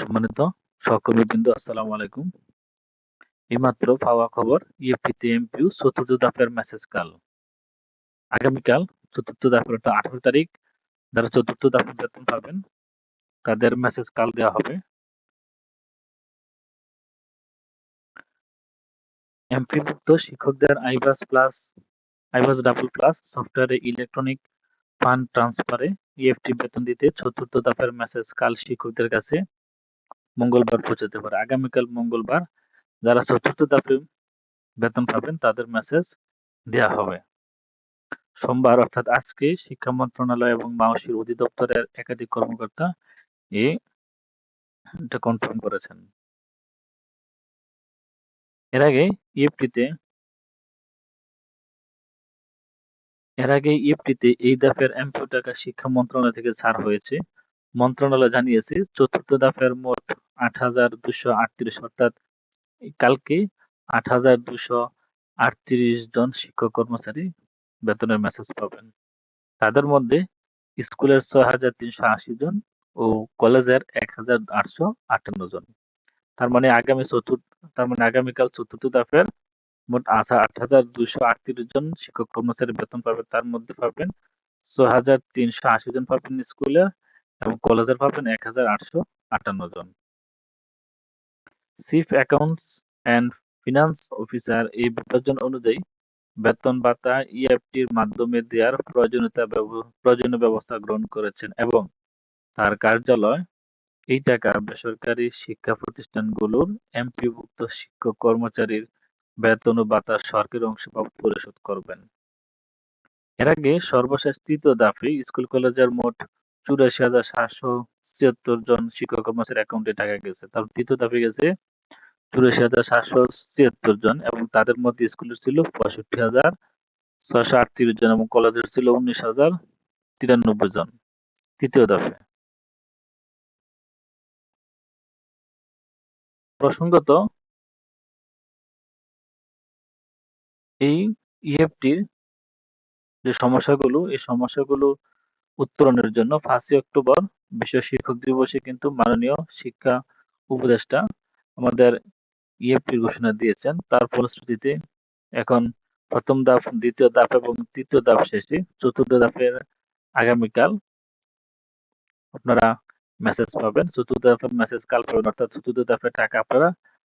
সম্মানিত সহকর্মীবৃন্দ আসসালামু আলাইকুম। এইমাত্র পাওয়া খবর ইএফটিতে এমপিউ চতুর্থ দফার মেসেজ কাল আগামীকাল চতুর্থ দফার আঠারো তারিখ, যারা চতুর্থ দফার বেতন পাবেন, তাদের মেসেজ কাল দেওয়া হবে। এমপিভুক্ত শিক্ষকদের iBAS plus iBAS double plus সফটওয়্যারে ইলেকট্রনিক ফান্ড ট্রান্সফারে ইএফটি বেতন দিতে চতুর্থ দফার মেসেজ কাল শিক্ষকদের কাছে মঙ্গলবার পৌঁছাতে পারে। আগামীকাল মঙ্গলবার যারা চতুর্থ ধাপে বেতন পাবেন, তাদের মেসেজ দেওয়া হবে। সোমবার অর্থাৎ আজকে শিক্ষা মন্ত্রণালয় এবং মাওসির অধিদপ্তরের একাধিক কর্মকর্তা এটা কনফার্ম করেছেন। এর আগে ইএফটিতে এর আগে ইএফটিতে এই ধাপের এমপিও টাকা শিক্ষা মন্ত্রণালয় থেকে ছাড় হয়েছে। মন্ত্রণালয় জানিয়েছে, চতুর্থ ধাপের মোট আট হাজার দুশো আটত্রিশ, অর্থাৎ কালকে আট হাজার দুশো আটত্রিশ জন শিক্ষক কর্মচারী বেতনের মেসেজ পাবেন। তাদের মধ্যে স্কুলের ছয় হাজার তিনশো আশি জন ও কলেজের এক হাজার আটশো আটান্ন জন। তার মানে আগামী চতুর্থ, তার মানে আগামীকাল চতুর্থ দফের মোট আশা আট হাজার দুশো আটত্রিশ জন শিক্ষক কর্মচারী বেতন পাবেন তার মধ্যে পাবেন ছয় হাজার তিনশো আশি জন পাবেন স্কুলে এবং কলেজের পাবেন এক হাজার আটশো আটান্ন জন। Chief accounts and finance officer এই বিভাজন অনুযায়ী বেতন ভাতা ইএফটির মাধ্যমে দেওয়ার প্রয়োজনীয়তা প্রয়োজনীয় ব্যবস্থা গ্রহণ করেছেন এবং তার কার্যালয় এই টাকা বেসরকারি শিক্ষা প্রতিষ্ঠানগুলোর এমপিভুক্ত শিক্ষক কর্মচারীর বেতন ও ভাতা সরকারি অংশ পরিশোধ করবেন। এর আগে সর্বশেষ তৃতীয় দাফে স্কুল কলেজের মোট চুরাশি হাজার সাতশো ছিয়াত্তর জন শিক্ষক কর্মচারীর অ্যাকাউন্টে টাকা গেছে। তার তৃতীয় দাফে গেছে চুরাশি হাজার সাতশো ছিয়াত্তর জন এবং তাদের মধ্যে স্কুলের ছিল পঁয়ষট্টি হাজার ছয়শো আটত্রিশ জন এবং কলেজের ছিল উনিশ হাজার তিরানব্বই জন। তৃতীয় দফে প্রসঙ্গত, এই ইএফটির যে সমস্যাগুলো, এই সমস্যাগুলো উত্তরণের জন্য পাঁচই অক্টোবর বিশ্ব শিক্ষক দিবসে কিন্তু মাননীয় শিক্ষা উপদেষ্টা আমাদের ইএফটির ঘোষণা দিয়েছেন। তার ফলশ্রুতিতে এখন প্রথম ধাপ, দ্বিতীয় ধাপ এবং তৃতীয় ধাপ শেষে চতুর্থ ধাপের আগামীকাল আপনারা মেসেজ পাবেন। চতুর্থ ধাপের মেসেজ কাল পাবেন, অর্থাৎ চতুর্থ ধাপের টাকা আপনারা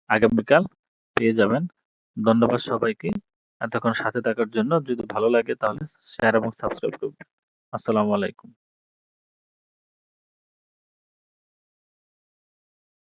আগামীকাল পেয়ে যাবেন। ধন্যবাদ সবাইকে। এতক্ষণ সাথে থাকার জন্য যদি ভালো লাগে তাহলে শেয়ার এবং সাবস্ক্রাইব করবেন। আসসালামু আলাইকুম।